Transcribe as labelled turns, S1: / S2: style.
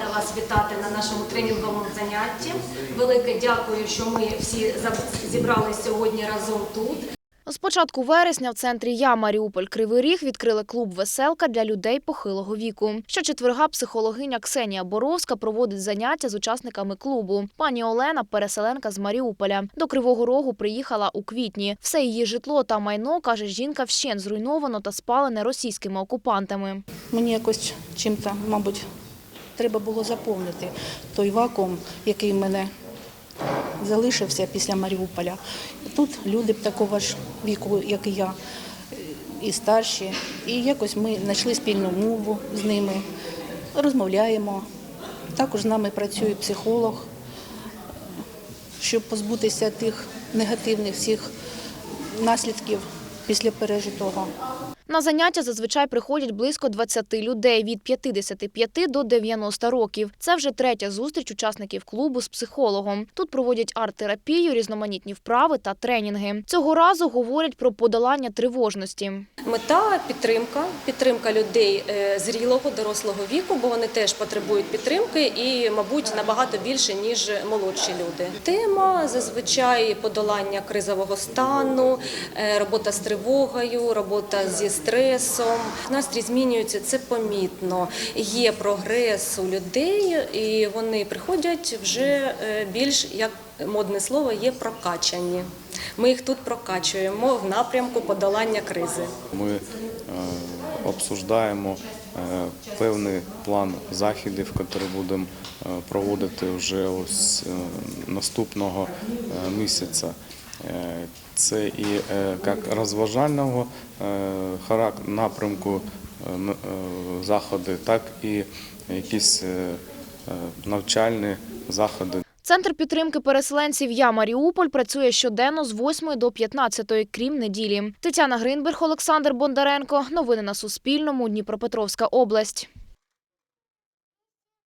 S1: рада вас вітати на нашому тренінговому занятті. Велике дякую, що ми всі за- зібралися сьогодні разом тут.
S2: З початку вересня в центрі Я Маріуполь Кривий Ріг відкрили клуб Веселка для людей похилого віку. Щочетверга психологиня Ксенія Боровська проводить заняття з учасниками клубу. Пані Олена, переселенка з Маріуполя, до Кривого Рогу приїхала у квітні. Все її житло та майно каже жінка вщен зруйновано та спалене російськими окупантами.
S3: Мені якось чим-то, мабуть, треба було заповнити той вакуум, який в мене залишився після Маріуполя. Тут люди такого ж віку, як і я, і старші. І якось ми знайшли спільну мову з ними, розмовляємо. Також з нами працює психолог, щоб позбутися тих негативних всіх наслідків після пережитого.
S2: На заняття зазвичай приходять близько 20 людей від 55 до 90 років. Це вже третя зустріч учасників клубу з психологом. Тут проводять арт-терапію, різноманітні вправи та тренінги. Цього разу говорять про подолання тривожності.
S4: Мета підтримка, підтримка людей е, зрілого, дорослого віку, бо вони теж потребують підтримки і, мабуть, набагато більше ніж молодші люди. Тема зазвичай подолання кризового стану, е, робота з тривогою, робота зі стресом. Настрій змінюється, це помітно. Є прогрес у людей, і вони приходять вже е, більш як модне слово є прокачані. Ми їх тут прокачуємо в напрямку подолання кризи.
S5: Ми е, обсуждаємо е, певний план заходів, які будемо е, проводити вже ось е, наступного е, місяця. Е, Це і е, як розважального е, напрямку заходи, так і якісь навчальні заходи.
S2: Центр підтримки переселенців Я Маріуполь працює щоденно з 8 до 15, крім неділі. Тетяна Гринберг, Олександр Бондаренко. Новини на Суспільному. Дніпропетровська область.